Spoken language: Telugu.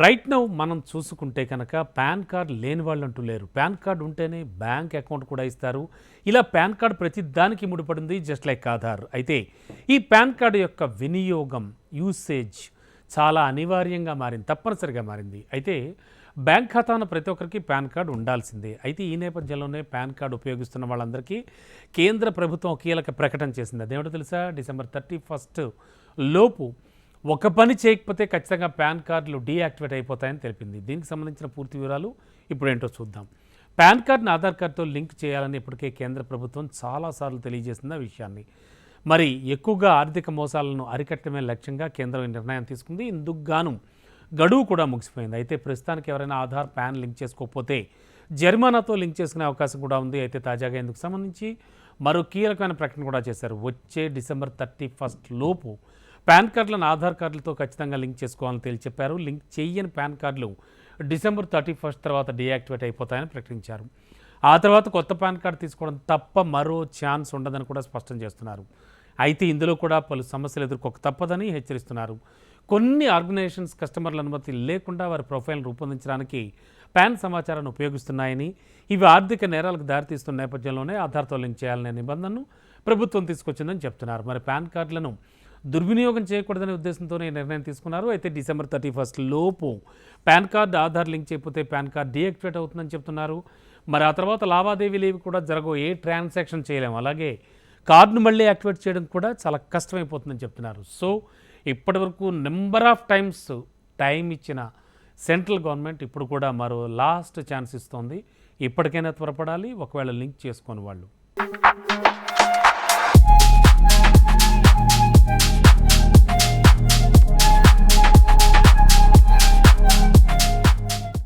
రైట్ నౌ మనం చూసుకుంటే కనుక పాన్ కార్డ్ లేని వాళ్ళు అంటూ లేరు. పాన్ కార్డ్ ఉంటేనే బ్యాంక్ అకౌంట్ కూడా ఇస్తారు. ఇలా పాన్ కార్డ్ ప్రతి దానికి ముడిపడింది జస్ట్ లైక్ ఆధార్. అయితే ఈ పాన్ కార్డు యొక్క వినియోగం యూసేజ్ చాలా అనివార్యంగా మారింది తప్పనిసరిగా మారింది. అయితే బ్యాంక్ ఖాతా ఉన్న ప్రతి ఒక్కరికి పాన్ కార్డు ఉండాల్సిందే. అయితే ఈ నేపథ్యంలోనే పాన్ కార్డు ఉపయోగిస్తున్న వాళ్ళందరికీ కేంద్ర ప్రభుత్వం కీలక ప్రకటన చేసింది. అదేమిటో తెలుసా? డిసెంబర్ థర్టీ ఫస్ట్ లోపు ఒక పని చేయకపోతే ఖచ్చితంగా పాన్ కార్డులు డీయాక్టివేట్ అయిపోతాయని తెలిపింది. దీనికి సంబంధించిన పూర్తి వివరాలు ఇప్పుడు ఏంటో చూద్దాం. పాన్ కార్డును ఆధార్ కార్డుతో లింక్ చేయాలని ఇప్పటికే కేంద్ర ప్రభుత్వం చాలాసార్లు తెలియజేసింది ఆ విషయాన్ని. మరి ఎక్కువగా ఆర్థిక మోసాలను అరికట్టడమే లక్ష్యంగా కేంద్రం ఈ నిర్ణయం తీసుకుంది. ఇందుకు గాను గడువు కూడా ముగిసిపోయింది. అయితే ప్రస్తుతానికి ఎవరైనా ఆధార్ పాన్ లింక్ చేసుకోకపోతే జరిమానాతో లింక్ చేసుకునే అవకాశం కూడా ఉంది. అయితే తాజాగా ఇందుకు సంబంధించి మరో కీలకమైన ప్రకటన కూడా చేశారు. వచ్చే డిసెంబర్ థర్టీ ఫస్ట్ లోపు పాన్ కార్డులను ఆధార్ కార్డులతో ఖచ్చితంగా లింక్ చేసుకోవాలని తేల్చి చెప్పారు లింక్ చేయని పాన్ కార్డులు డిసెంబర్ థర్టీ ఫస్ట్ తర్వాత డీయాక్టివేట్ అయిపోతాయని ప్రకటించారు. ఆ తర్వాత కొత్త పాన్ కార్డు తీసుకోవడం తప్ప మరో ఛాన్స్ ఉండదని కూడా స్పష్టం చేస్తున్నారు. అయితే ఇందులో కూడా పలు సమస్యలు ఎదుర్కోక తప్పదని హెచ్చరిస్తున్నారు. కొన్ని ఆర్గనైజేషన్స్ కస్టమర్ల అనుమతి లేకుండా వారి ప్రొఫైల్ రూపొందించడానికి పాన్ సమాచారాన్ని ఉపయోగిస్తున్నాయని ఇవి ఆర్థిక నేరాలకు దారితీస్తున్న నేపథ్యంలోనే ఆధార్తో లింక్ చేయాలనే నిబంధనను ప్రభుత్వం తీసుకొచ్చిందని చెప్తున్నారు. మరి పాన్ కార్డులను దుర్వినియోగం చేయకూడదనే ఉద్దేశంతోనే ఈ నిర్ణయం తీసుకున్నారు. అయితే డిసెంబర్ థర్టీ ఫస్ట్ లోపు పాన్ కార్డు ఆధార్ లింక్ చేయకపోతే పాన్ కార్డ్ డీయాక్టివేట్ అవుతుందని చెప్తున్నారు. మరి ఆ తర్వాత లావాదేవీలు ఏవి కూడా జరగవు ఏ ట్రాన్సాక్షన్ చేయలేము. అలాగే కార్డును మళ్ళీ యాక్టివేట్ చేయడం కూడా చాలా కష్టమైపోతుందని చెప్తున్నారు. సో ఇప్పటివరకు నెంబర్ ఆఫ్ టైమ్స్ టైం ఇచ్చిన సెంట్రల్ గవర్నమెంట్ ఇప్పుడు కూడా మరో లాస్ట్ ఛాన్స్ ఇస్తోంది. ఇప్పటికైనా త్వరపడాలి. ఒకవేళ లింక్ చేసుకొని వాళ్ళు.